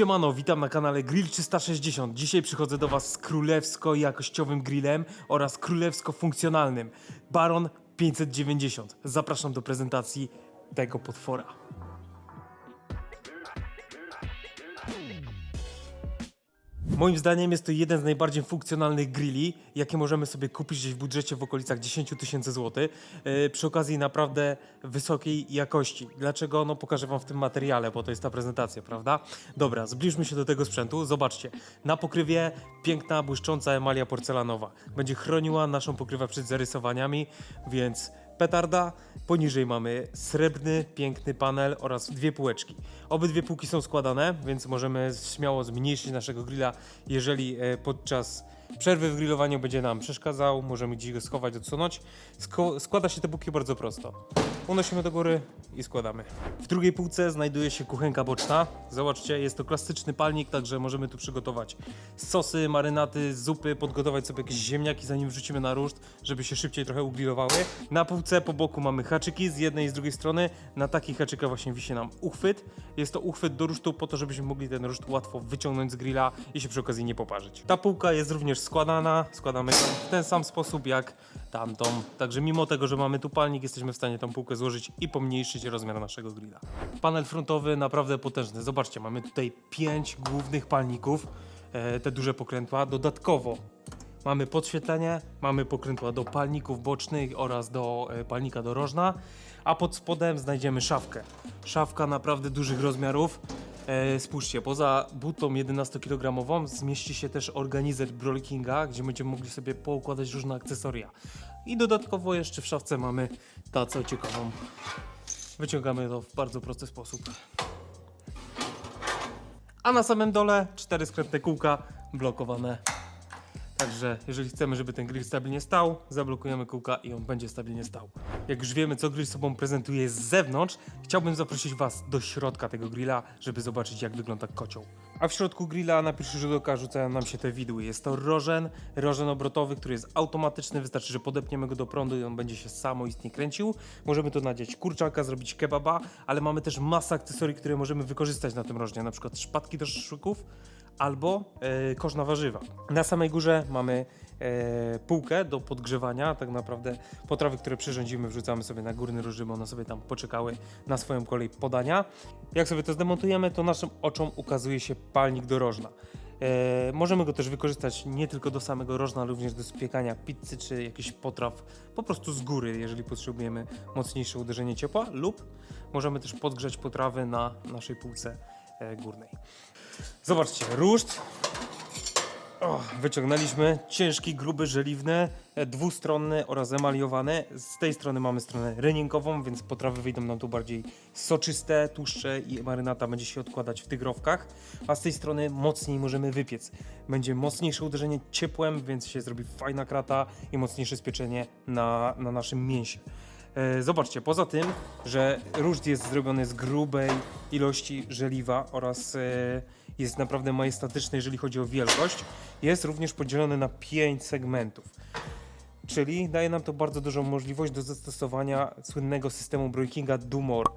Siemano, witam na kanale Grill 360. Dzisiaj przychodzę do Was z królewsko jakościowym grillem oraz królewsko funkcjonalnym Baron 590. Zapraszam do prezentacji tego potwora. Moim zdaniem jest to jeden z najbardziej funkcjonalnych grilli, jakie możemy sobie kupić gdzieś w budżecie w okolicach 10 tysięcy złotych. Yy, Przy okazji naprawdę wysokiej jakości. Dlaczego? No pokażę Wam w tym materiale, bo to jest ta prezentacja, prawda? Dobra, zbliżmy się do tego sprzętu. Zobaczcie, na pokrywie piękna, błyszcząca emalia porcelanowa. Będzie chroniła naszą pokrywę przed zarysowaniami, więc petarda. Poniżej mamy srebrny, piękny panel oraz dwie półeczki. Obydwie półki są składane, więc możemy śmiało zmniejszyć naszego grilla, jeżeli e, podczas przerwy w grillowaniu będzie nam przeszkadzał, możemy gdzieś go schować, odsunąć. Sko- składa się te półki bardzo prosto. Unosimy do góry i składamy. W drugiej półce znajduje się kuchenka boczna. Zobaczcie, jest to klasyczny palnik, także możemy tu przygotować sosy, marynaty, zupy, podgotować sobie jakieś ziemniaki, zanim wrzucimy na ruszt, żeby się szybciej trochę ugrillowały. Na półce po boku mamy haczyki z jednej i z drugiej strony. Na takich hachykach właśnie wisi nam uchwyt. Jest to uchwyt do rusztu po to, żebyśmy mogli ten ruszt łatwo wyciągnąć z grilla i się przy okazji nie poparzyć. Ta półka jest również składana. Składamy ją w ten sam sposób jak tamtą. Także mimo tego, że mamy tu palnik, jesteśmy w stanie tą półkę złożyć i pomniejszyć rozmiar naszego grilla. Panel frontowy naprawdę potężny. Zobaczcie, mamy tutaj pięć głównych palników, e, te duże pokrętła. Dodatkowo mamy podświetlenie, mamy pokrętła do palników bocznych oraz do e, palnika do rożna, a pod spodem znajdziemy szafkę. Szafka naprawdę dużych rozmiarów. E, spójrzcie, poza butą 11-kilogramową zmieści się też organizer Brawl Kinga, gdzie będziemy mogli sobie poukładać różne akcesoria. I dodatkowo jeszcze w szafce mamy tacę ciekawą. Wyciągamy to w bardzo prosty sposób. A na samym dole cztery skrętne kółka blokowane. Także jeżeli chcemy, żeby ten grill stabilnie stał, zablokujemy kółka i on będzie stabilnie stał. Jak już wiemy, co grill sobą prezentuje z zewnątrz, chciałbym zaprosić Was do środka tego grilla, żeby zobaczyć, jak wygląda kocioł. A w środku grilla na pierwszy rzut oka rzucają nam się te widły. Jest to rożen, rożen obrotowy, który jest automatyczny. Wystarczy, że podepniemy go do prądu i on będzie się samoistnie kręcił. Możemy tu nadziać kurczaka, zrobić kebaba, ale mamy też masę akcesorii, które możemy wykorzystać na tym rożnie. Na przykład szpatki do szaszłyków, albo e, warzywa. Na samej górze mamy e, półkę do podgrzewania, tak naprawdę potrawy, które przyrządzimy wrzucamy sobie na górny róż, żeby one sobie tam poczekały na swoją kolej podania. Jak sobie to zdemontujemy, to naszym oczom ukazuje się palnik do rożna. E, możemy go też wykorzystać nie tylko do samego rożna, ale również do spiekania pizzy czy jakichś potraw po prostu z góry, jeżeli potrzebujemy mocniejsze uderzenie ciepła lub możemy też podgrzać potrawy na naszej półce górnej. Zobaczcie, ruszt. O, wyciągnęliśmy ciężki, gruby, żeliwny, e, dwustronny oraz emaliowany. Z tej strony mamy stronę ryninkową, więc potrawy wyjdą nam tu bardziej soczyste, tłuszcze i marynata będzie się odkładać w tygrowkach. A z tej strony mocniej możemy wypiec. Będzie mocniejsze uderzenie ciepłem, więc się zrobi fajna krata i mocniejsze spieczenie na, na naszym mięsie. E, Zobaczcie, poza tym, że ruszt jest zrobiony z grubej ilości żeliwa oraz e, jest naprawdę majestatyczny, jeżeli chodzi o wielkość, jest również podzielony na 5 segmentów. Czyli daje nam to bardzo dużą możliwość do zastosowania słynnego systemu breakinga Dumor.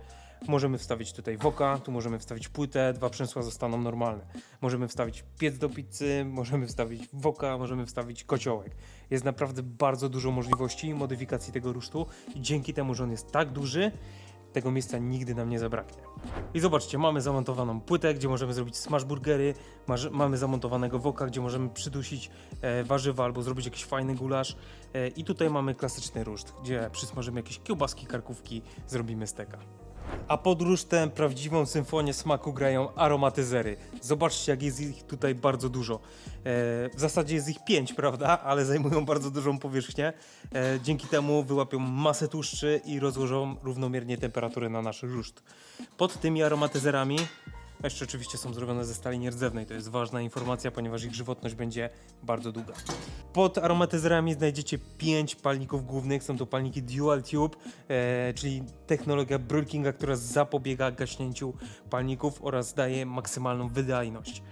Możemy wstawić tutaj woka, tu możemy wstawić płytę, dwa przęsła zostaną normalne. Możemy wstawić piec do pizzy, możemy wstawić woka, możemy wstawić kociołek. Jest naprawdę bardzo dużo możliwości modyfikacji tego rusztu i dzięki temu, że on jest tak duży, tego miejsca nigdy nam nie zabraknie. I zobaczcie, mamy zamontowaną płytę, gdzie możemy zrobić smash burgery, mamy zamontowanego woka, gdzie możemy przydusić e, warzywa albo zrobić jakiś fajny gulasz. E, I tutaj mamy klasyczny ruszt, gdzie przysmażymy jakieś kiełbaski, karkówki, zrobimy steka. A pod rusztem prawdziwą symfonię smaku grają aromatyzery. Zobaczcie, jak jest ich tutaj bardzo dużo. E, w zasadzie jest ich pięć, prawda? Ale zajmują bardzo dużą powierzchnię. E, dzięki temu wyłapią masę tłuszczy i rozłożą równomiernie temperaturę na nasz ruszt. Pod tymi aromatyzerami jeszcze oczywiście są zrobione ze stali nierdzewnej. To jest ważna informacja, ponieważ ich żywotność będzie bardzo długa. Pod aromatyzerami znajdziecie 5 palników głównych. Są to palniki Dual Tube, e, czyli technologia Brulkinga, która zapobiega gaśnięciu palników oraz daje maksymalną wydajność.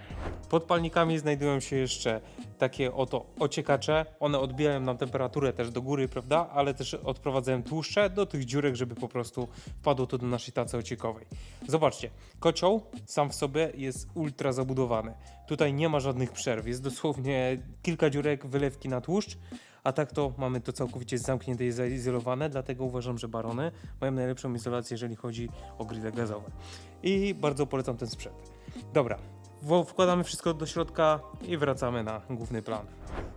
Pod palnikami znajdują się jeszcze takie oto ociekacze. One odbijają nam temperaturę też do góry, prawda? Ale też odprowadzają tłuszcze do tych dziurek, żeby po prostu wpadło to do naszej tacy ociekowej. Zobaczcie, kocioł sam w sobie jest ultra zabudowany. Tutaj nie ma żadnych przerw. Jest dosłownie kilka dziurek, wylewki na tłuszcz. A tak to mamy to całkowicie zamknięte i zaizolowane, dlatego uważam, że barony mają najlepszą izolację, jeżeli chodzi o grille gazowe. I bardzo polecam ten sprzęt. Dobra, wkładamy wszystko do środka i wracamy na główny plan.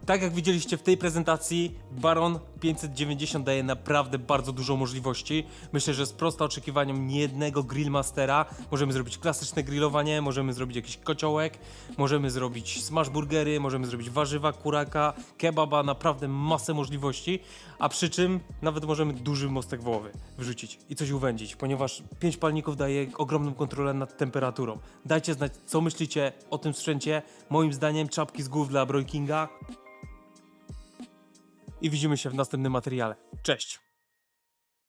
Tak jak widzieliście w tej prezentacji, Baron 590 daje naprawdę bardzo dużo możliwości. Myślę, że sprosta oczekiwaniom niejednego grillmastera. Możemy zrobić klasyczne grillowanie, możemy zrobić jakiś kociołek, możemy zrobić smash burgery, możemy zrobić warzywa, kuraka, kebaba, naprawdę masę możliwości. A przy czym nawet możemy duży mostek wołowy wrzucić i coś uwędzić, ponieważ 5 palników daje ogromną kontrolę nad temperaturą. Dajcie znać, co myślicie o tym sprzęcie. Moim zdaniem czapki z głów dla Broikinga. I widzimy się w następnym materiale. Cześć!